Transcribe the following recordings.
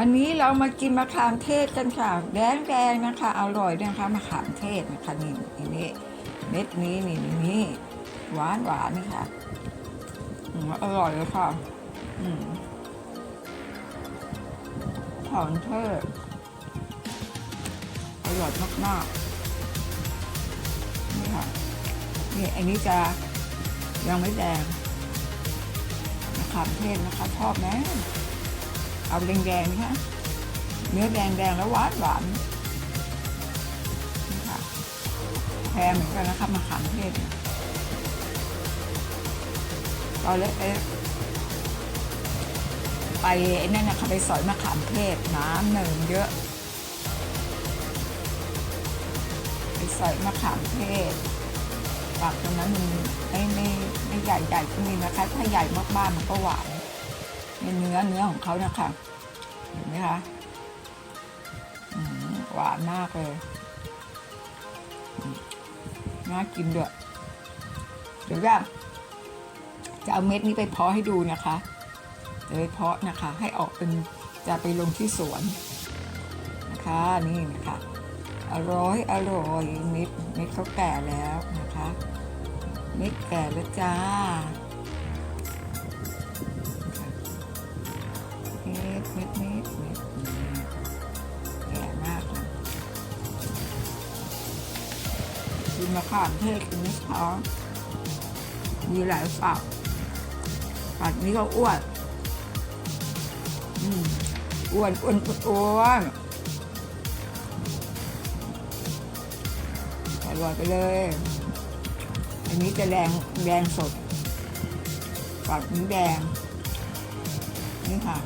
วันนี้เรามากินมะขามเทศกันค่ะแดงแดงนะคะอร่อยด้วยนะคะมะขามเทศนะคะนี่นี่นี่เม็ดนี้นี่นี่นี่หวานหวานนี่ค่ะอร่อยเลยค่ะอืมหอมเทศอร่อยมากๆนี่ค่ะนี่อันนี้จะยังไม่แดงมะขามเทศนะคะชอบไหม เอาแดงๆนะคะเนื้อแดงๆแล้วหวานหวานนี่ค่ะแพงเหมือนกันนะคะมะขามเทศตอนเล็กๆไปไอ้นั่นนะคะไปสอยมะขามเทศน้ำหนึ่งเยอะ ไปสอยมะขามเทศฝักตรงนั้นมันไม่ไม่ไม่ใหญ่ใหญ่ก็มีนะคะถ้าใหญ่มากๆมันก็หวาน ในเนื้อเนื้อของเขานะคะเห็นไหมคะหวานมากเลยน่ากินด้วยเดี๋ยวจะจะเอาเม็ดนี้ไปเพาะให้ดูนะคะจะไปเพาะนะคะให้ออกเป็นจะไปลงที่สวนนะคะนี่นะคะอร่อยอร่อยเม็ดเม็ดเขาแก่แล้วนะคะเม็ดแก่แล้วจ้า กินมะขามเทศกินไม่ท้องมีหลายฝักฝักนี้ก็อ้วนอ้วนอ้วนอ้วนอร่อยไปเลย อันนี้จะแดงแดงสดฝักนี้แดง นี่ค่ะ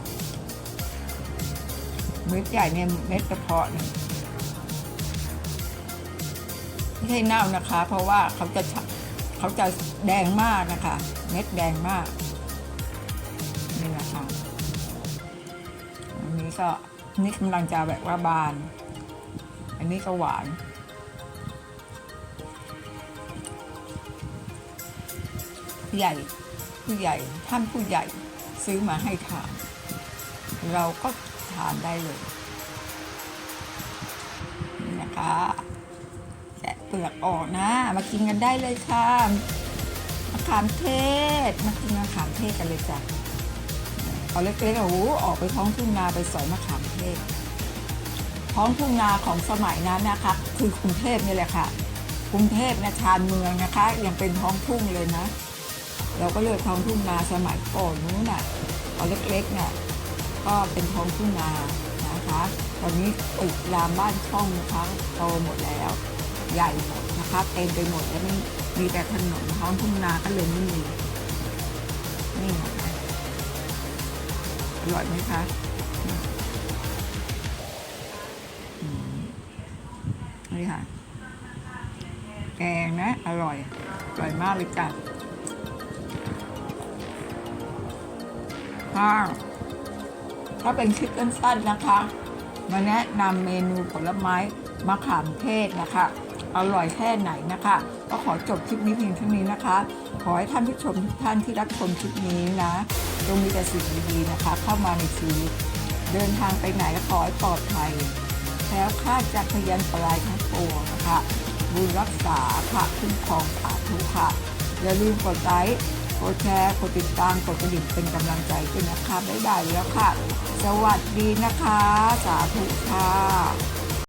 เม็ดใหญ่เนี่ยเม็ดกระเพาะเนี่ย ไม่ใช่เน่านะคะ เพราะว่าเขาจะเขาจะแดงมากนะคะ เม็ดแดงมากนี่นะคะอันนี้ก็นี่กำลังจะแบบว่าบาน อันนี้ก็หวานใหญ่ผู้ใหญ่ท่านผู้ใหญ่ซื้อมาให้ทาน เราก็ทานได้เลยนี่นะคะ เปลือกออกนะ มากินกันได้เลยค่ะมะขามเทศ มากินมะขามเทศกันเลยจ้ะเอาเล็กๆโอ้โหออกไปท้องทุ่งนาไปสอยมะขามเทศ ท้องทุ่งนาของสมัยนั้นนะคะคือกรุงเทพนี่แหละค่ะกรุงเทพนะชานเมืองนะคะ ยังเป็นท้องทุ่งเลยนะ เราก็เลือกท้องทุ่งนาสมัยก่อนนู้นน่ะเอาเล็กๆเนี่ยก็เป็นท้องทุ่งนานะคะ ตอนนี้ตึกรามบ้านช่องนะคะโตหมดแล้ว ใหญ่หมดนะคะเต็มไปหมดแล้วไม่มีแต่ถนนท้องทุ่งนาก็เลยไม่มีนี่นะคะอร่อยไหมคะนี่ค่ะ แกงนะ อร่อย อร่อยมากเลยจ้ะค่ะถ้าเป็นคลิปสั้นๆนะคะ มาแนะนำเมนูผลไม้มะขามเทศนะคะ อร่อยแค่ไหนนะคะ ก็ขอจบคลิปนี้เพียงเท่านี้นะคะ ขอให้ท่านผู้ชมทุกท่านที่รับชมคลิปนี้นะจงมีแต่สิ่งดีๆนะคะ เข้ามาในชีวิตเดินทางไปไหนก็ขอให้ปลอดภัยแล้วคลาดจากพยันตรายทั้งปวงนะคะบุญรักษาพระคุ้มครองสาธุค่ะ อย่าลืมกดไลค์กดแชร์กดติดตามกดกระดิ่งเป็นกำลังใจด้วยนะคะบ๊ายบายแล้วค่ะ สวัสดีนะคะ สาธุค่ะ